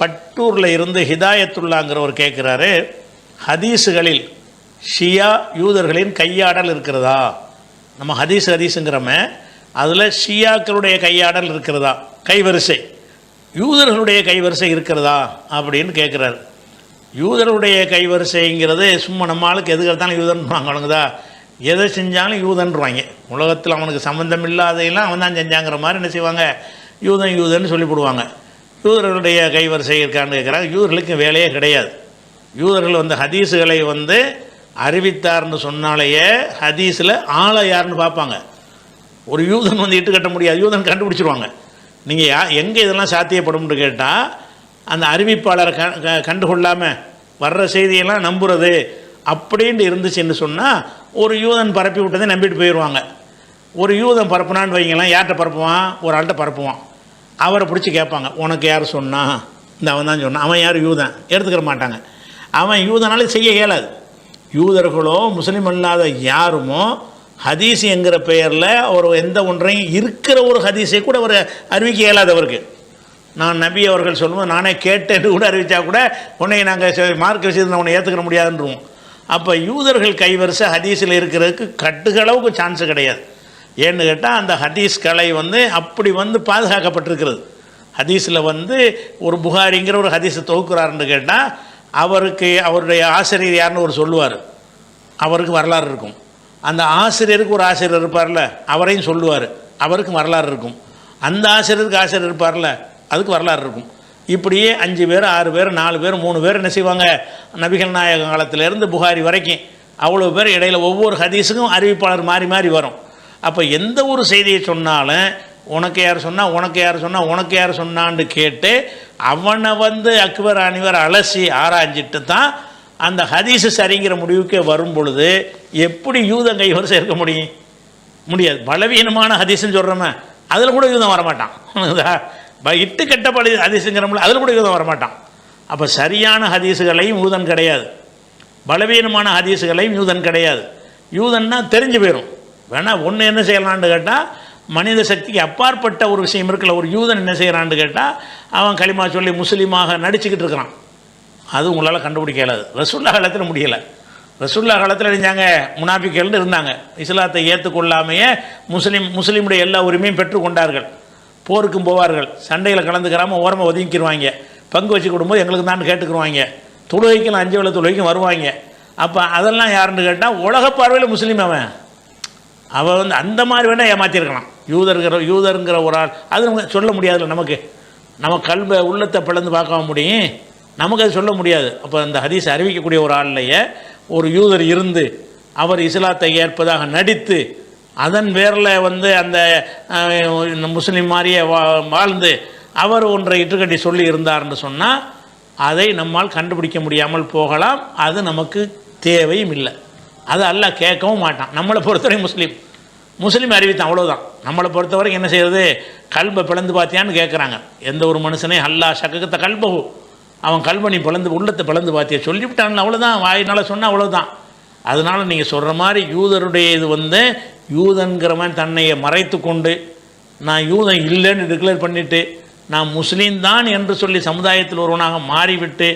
பட்டூரில் இருந்து ஹிதாயத்துல்லாங்கிறவர் கேட்குறாரு ஹதீஸுகளில் ஷியா யூதர்களின் கையாடல் இருக்கிறதா? நம்ம ஹதீஸ் ஹதீஸுங்கிறோமே அதில் ஷியாக்களுடைய கையாடல் இருக்கிறதா? கைவரிசை. யூதர்களுடைய கைவரிசை இருக்கிறதா? அப்படின்னு கேட்குறாரு யூதருடைய கைவரிசைங்கிறது சும்மா நம்ம ஆளுக்கு எதுக்கு எடுத்தாலும் யூதன்வாங்க அவனுக்குதா எதை செஞ்சாலும் யூதன்றாங்க உலகத்தில் அவனுக்கு சம்மந்தம் இல்லாதையெல்லாம் அவன் தான் செஞ்சாங்கிற மாதிரி என்ன செய்வாங்க? யூதன் யூதன்னு சொல்லிவிடுவாங்க. யூதர்களுடைய கைவரிசை இருக்கான்னு கேட்குறாங்க யூதர்களுக்கு வேலையே கிடையாது. யூதர்கள் வந்து ஹதீஸுகளை வந்து அறிவித்தார்னு சொன்னாலேயே ஹதீஸில் ஆளை யாருன்னு பார்ப்பாங்க. ஒரு யூதன் வந்து இட்டு கட்ட முடியாது. யூதன் கண்டுபிடிச்சிருவாங்க. நீங்கள் யா எங்கே இதெல்லாம் சாத்தியப்படும்னு கேட்டால் அந்த அறிவிப்பாளரை க க- கண்டுகொள்ளாமல் வர்ற செய்தியெல்லாம் நம்புறது அப்படின்னு இருந்துச்சுன்னு சொன்னால் ஒரு யூதன் பரப்பி விட்டதை நம்பிட்டு போயிடுவாங்க ஒரு யூதன் பரப்புனான்னு வைங்களேன் யார்கிட்ட பரப்புவான்? ஒரு ஆள்கிட்ட பரப்புவான். அவரை பிடிச்சி கேட்பாங்க உனக்கு யார் சொன்னா? இந்த அவன் தான் சொன்னான். அவன் யார்? யூதன். எடுத்துக்கிற மாட்டாங்க. அவன் யூதனால செய்ய இயலாது. யூதர்களோ முஸ்லீம் அல்லாத யாருமோ ஹதீஸ் என்கிற பெயரில் அவர் எந்த ஒன்றையும் இருக்கிற ஒரு ஹதீஸை கூட அவர் அறிவிக்க இயலாது அவருக்கு. நான் நபி அவர்கள் சொல்லும்போது நானே கேட்டேன்னு கூட அறிவித்தா கூட உன்னை நாங்கள் மார்க் விஷயத்தில் உன்னை ஏற்றுக்கிற முடியாதுன்றோம் அப்போ யூதர்கள் கைவரிசை ஹதீஸில் இருக்கிறதுக்கு கட்டுகளவுக்கு சான்ஸ் கிடையாது. ஏன்னு கேட்டால் அந்த ஹதீஸ் கலை வந்து அப்படி வந்து பாதுகாக்கப்பட்டிருக்கிறது. ஹதீஸில் வந்து ஒரு புகாரிங்கிற ஒரு ஹதீஸை தொகுக்கிறாருன்னு கேட்டால் அவருக்கு அவருடைய ஆசிரியர் யாருன்னு ஒரு சொல்லுவார். அவருக்கு வரலாறு இருக்கும். அந்த ஆசிரியருக்கு ஒரு ஆசிரியர் இருப்பார்ல அவரையும் சொல்லுவார். அவருக்கு வரலாறு இருக்கும். அந்த ஆசிரியருக்கு ஆசிரியர் இருப்பார்ல அதுக்கு வரலாறு இருக்கும். இப்படியே அஞ்சு பேர் ஆறு பேர் நாலு பேர் மூணு பேர் என்ன செய்வாங்க? நபிகள் நாயக காலத்திலேருந்து புகாரி வரைக்கும் அவ்வளோ பேர் இடையில் ஒவ்வொரு ஹதீஸுக்கும் அறிவிப்பாளர் மாறி மாறி வரும். அப்போ எந்த ஒரு செய்தியை சொன்னாலும் உனக்கு யார் சொன்னால் உனக்கு யார் சொன்னால் உனக்கு யார் சொன்னான்னு கேட்டு அவனை வந்து அக்பர் அணிவர் அலசி ஆராய்ஞ்சிட்டு தான் அந்த ஹதீஸு சரிங்கிற முடிவுக்கே வரும் பொழுது எப்படி யூதன் கைவர் இருக்க முடியும்? முடியாது. பலவீனமான ஹதீஸ்ன்னு சொல்கிறோமே அதில் கூட யூதம் வரமாட்டான். ப- இட்டு பழி ஹதீஸுங்கிறோம்ல அதில் கூட யூதம் வரமாட்டான். அப்போ சரியான ஹதீஸுகளையும் யூதன் கிடையாது. பலவீனமான ஹதீஸுகளையும் யூதன் கிடையாது. யூதன்னா தெரிஞ்சு போயிடும் வேணா ஒன்று என்ன செய்யலான்னு கேட்டால் மனித சக்திக்கு அப்பாற்பட்ட ஒரு விஷயம் இருக்குல்ல ஒரு யூதன் என்ன செய்கிறான்னு கேட்டால் அவன் களிமா சொல்லி முஸ்லீமாக நடிச்சுக்கிட்டு இருக்கிறான். அது உங்களால் கண்டுபிடிக்க இயலாது. ரசுல்லா காலத்தில் முடியலை. ரசுல்லா காலத்தில் இருந்தாங்க முனாபிக்கள்னு இருந்தாங்க. இஸ்லாத்தை ஏற்றுக்கொள்ளாமையே முஸ்லீம் முஸ்லீமுடைய எல்லா உரிமையும் பெற்றுக்கொண்டார்கள் போருக்கும் போவார்கள். சண்டையில் கலந்துக்கிறாமல் ஓரமாக ஒதுங்கிக்கிடுவாங்க பங்கு வச்சு கொடுக்கும்போது எங்களுக்கு தான் கேட்டுக்குருவாங்க. தொழுகைக்கும் அஞ்சு வேலை தொழுகைக்கும் வருவாங்க. அப்போ அதெல்லாம் யாருன்னு கேட்டால் உலக பார்வையில் முஸ்லீம் அவன். அவள் வந்து அந்த மாதிரி வேணால் ஏமாற்றிருக்கலாம் யூதருங்கிற யூதருங்கிற ஒரு ஆள். அது நமக்கு சொல்ல முடியாதுல்ல நமக்கு. நம்ம கல்வை உள்ளத்தை பிளந்து பார்க்க முடியும். நமக்கு அது சொல்ல முடியாது. அப்போ அந்த ஹதீஸ் அறிவிக்கக்கூடிய ஒரு ஆள்லையே ஒரு யூதர் இருந்து அவர் இஸ்லாத்தை ஏற்பதாக நடித்து அதன் பேரில் வந்து அந்த இந்த முஸ்லீம் மாதிரியே வா வாழ்ந்து அவர் ஒன்றை இட்டுக்கட்டி சொல்லி இருந்தார்னு சொன்னால் அதை நம்மால் கண்டுபிடிக்க முடியாமல் போகலாம். அது நமக்கு தேவையும் இல்லை. அது அல்லா கேட்கவும் மாட்டான். நம்மளை பொறுத்தவரை முஸ்லீம். முஸ்லீம் அறிவித்தான் அவ்வளோதான் நம்மளை பொறுத்தவரைக்கும் என்ன செய்யறது? கல்பை பிளந்து பார்த்தியான்னு கேட்குறாங்க எந்த ஒரு மனுஷனே அல்லாஹ் சக்கத்தை கல்பகு அவன் கல்பனி பிளந்து உள்ளத்தை பிளந்து பார்த்தியா சொல்லிவிட்டான். அவ்வளோதான் வாயினால சொன்னால் அவ்வளோதான் அதனால் நீங்கள் சொல்கிற மாதிரி யூதருடைய இது வந்து யூதன்கிறவன் தன்னையை மறைத்து கொண்டு நான் யூதன் இல்லைன்னு டிக்ளேர் பண்ணிவிட்டு நான் முஸ்லீம் தான் என்று சொல்லி சமுதாயத்தில் ஒருவனாக மாறிவிட்டு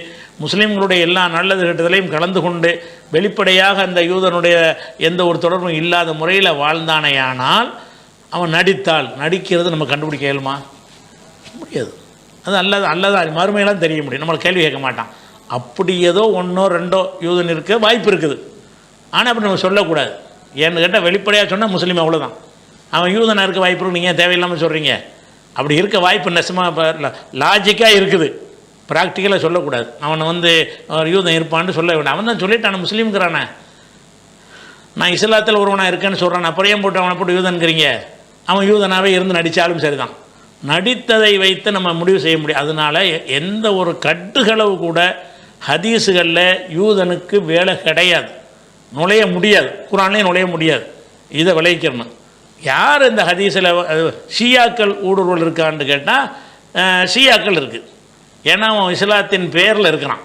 முஸ்லீம்களுடைய எல்லா நல்லது கெட்டதிலையும் கலந்து கொண்டு வெளிப்படையாக அந்த யூதனுடைய எந்த ஒரு தொடர்பும் இல்லாத முறையில் வாழ்ந்தானேயானால் அவன் நடித்தால் நடிக்கிறது நம்ம கண்டுபிடிக்க இயலுமா? முடியாது. அது அல்லது அல்லதான் மறுமையெல்லாம் தெரிய முடியும். நம்மளை கேள்வி கேட்க மாட்டான். அப்படி ஏதோ ஒன்றோ ரெண்டோ யூதன் இருக்க வாய்ப்பு இருக்குது. ஆனால் அப்படி நம்ம சொல்லக்கூடாது. ஏன்னு கேட்டால் வெளிப்படையாக சொன்னால் முஸ்லீம் அவ்வளோதான் அவன் யூதனாக இருக்க வாய்ப்பு இருக்கு நீங்கள் தேவையில்லாமல் சொல்கிறீங்க அப்படி இருக்க வாய்ப்பு நெசமாக லாஜிக்காக இருக்குது. ப்ராக்டிக்கலாக சொல்லக்கூடாது. அவனை வந்து அவர் யூதன் இருப்பான்னு சொல்ல வேண்டாம். அவன் தான் சொல்லிட்டான் முஸ்லீம்ங்கிறானே. நான் இஸ்லாத்தில் ஒருவனாக இருக்கேன்னு சொல்கிறான் அப்புறம் ஏன் போட்டு அவனை போட்டு யூதன்கிறீங்க அவன் யூதனாகவே இருந்து நடித்தாலும் சரிதான். நடித்ததை வைத்து நம்ம முடிவு செய்ய முடியும். அதனால எந்த ஒரு கட்டுகளவு கூட ஹதீஸுகளில் யூதனுக்கு வேலை கிடையாது. நுழைய முடியாது. குரான்லேயும் நுழைய முடியாது. இதை விளைவிக்கிறணும் யார் இந்த ஹதீஸில் ஷியாக்கள் ஊடுருவல் இருக்கான்னு கேட்டால் ஷியாக்கள் இருக்குது ஏன்னா அவன் இஸ்லாத்தின் பேரில் இருக்கிறான்.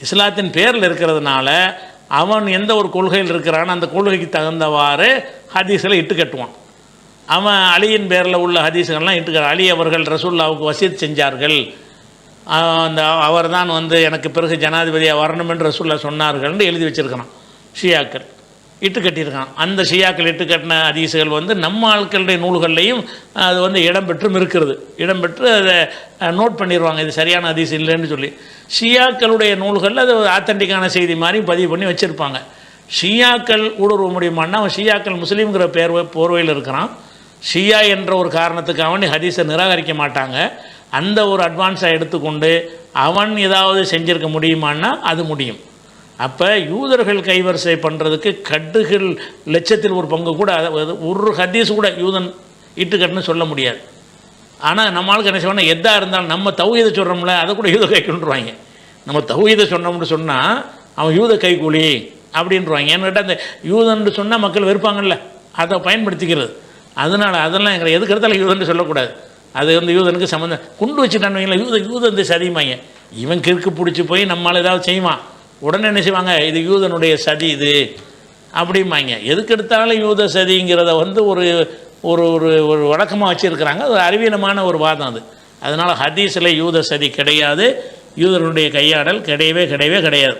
இஸ்லாத்தின் பேரில் இருக்கிறதுனால அவன் எந்த ஒரு கொள்கையில் இருக்கிறானோ அந்த கொள்கைக்கு தகுந்தவாறு ஹதீஸில் இட்டு கட்டுவான். அவன் அலியின் பேரில் உள்ள ஹதீஸுகள்லாம் இட்டு அலி அவர்கள் ரசூல்லாவுக்கு வசீத் செஞ்சார்கள். அந்த அவர் தான் வந்து எனக்கு பிறகு ஜனாதிபதியாக வரணும் என்று ரசூல்லா சொன்னார்கள்னு எழுதி வச்சுருக்கிறான். ஷியாக்கள். இட்டு கட்டியிருக்கான். அந்த ஷியாக்கள் இட்டு கட்டின அதிசுகள் வந்து நம்ம ஆட்களுடைய நூல்கள்லையும் அது வந்து இடம்பெற்றும் இருக்கிறது. இடம்பெற்று அதை நோட் பண்ணிடுவாங்க இது சரியான அதிசு இல்லைன்னு சொல்லி. ஷியாக்களுடைய நூல்களில் அது ஆத்தன்டிக்கான செய்தி மாதிரி பதிவு பண்ணி வச்சுருப்பாங்க. ஷியாக்கள் ஊடுருவ முடியுமான்னா அவன் ஷியாக்கள் முஸ்லீம்ங்கிற பேர் போர்வையில் இருக்கிறான். ஷியா என்ற ஒரு காரணத்துக்காக வேண்டி ஹதீஸை நிராகரிக்க மாட்டாங்க. அந்த ஒரு அட்வான்ஸை எடுத்துக்கொண்டு அவன் ஏதாவது செஞ்சிருக்க முடியுமான்னா அது முடியும். அப்போ யூதர்கள் கைவரிசை பண்ணுறதுக்கு கட்டுகள் லட்சத்தில் ஒரு பங்கு கூட ஒரு ஹதீஸ் கூட யூதன் இட்டுக்கட்டுன்னு சொல்ல முடியாது. ஆனால் நம்மளுக்கு என்ன செய்வோம்னா எதாக இருந்தாலும் நம்ம தௌஹீதை சொல்கிறோம்ல அதை கூட யூத கை கொண்டுருவாங்க. நம்ம தௌஹீதை சொன்னோம்னு சொன்னால் அவன் யூத கைக்கூலி அப்படின்றவாங்க ஏன்னு கேட்டால் அந்த யூதன்னு சொன்னால் மக்கள் வெறுப்பாங்கல்ல அதை பயன்படுத்திக்கிறது. அதனால் அதெல்லாம் எங்களை எதுக்கு எடுத்தாலும் யூதன்னு சொல்லக்கூடாது. அது வந்து யூதனுக்கு சம்மந்தம் குண்டு வச்சுட்டான்னு வைங்களேன் யூத யூதன் வந்து இவன் கிறுக்கு பிடிச்சி போய் நம்மளால் ஏதாவது செய்வான். உடனே என்ன செய்வாங்க? இது யூதனுடைய சதி இது. அப்படிம்பாங்க. எதுக்கு எடுத்தாலும் யூத சதிங்கிறத வந்து ஒரு ஒரு ஒரு ஒரு வழக்கமாக வச்சுருக்கிறாங்க. அது ஒரு அறிவீனமான ஒரு வாதம் அது. அதனால் ஹதீஸில் யூத சதி கிடையாது. யூதனுடைய கையாடல் கிடையவே கிடையவே கிடையாது.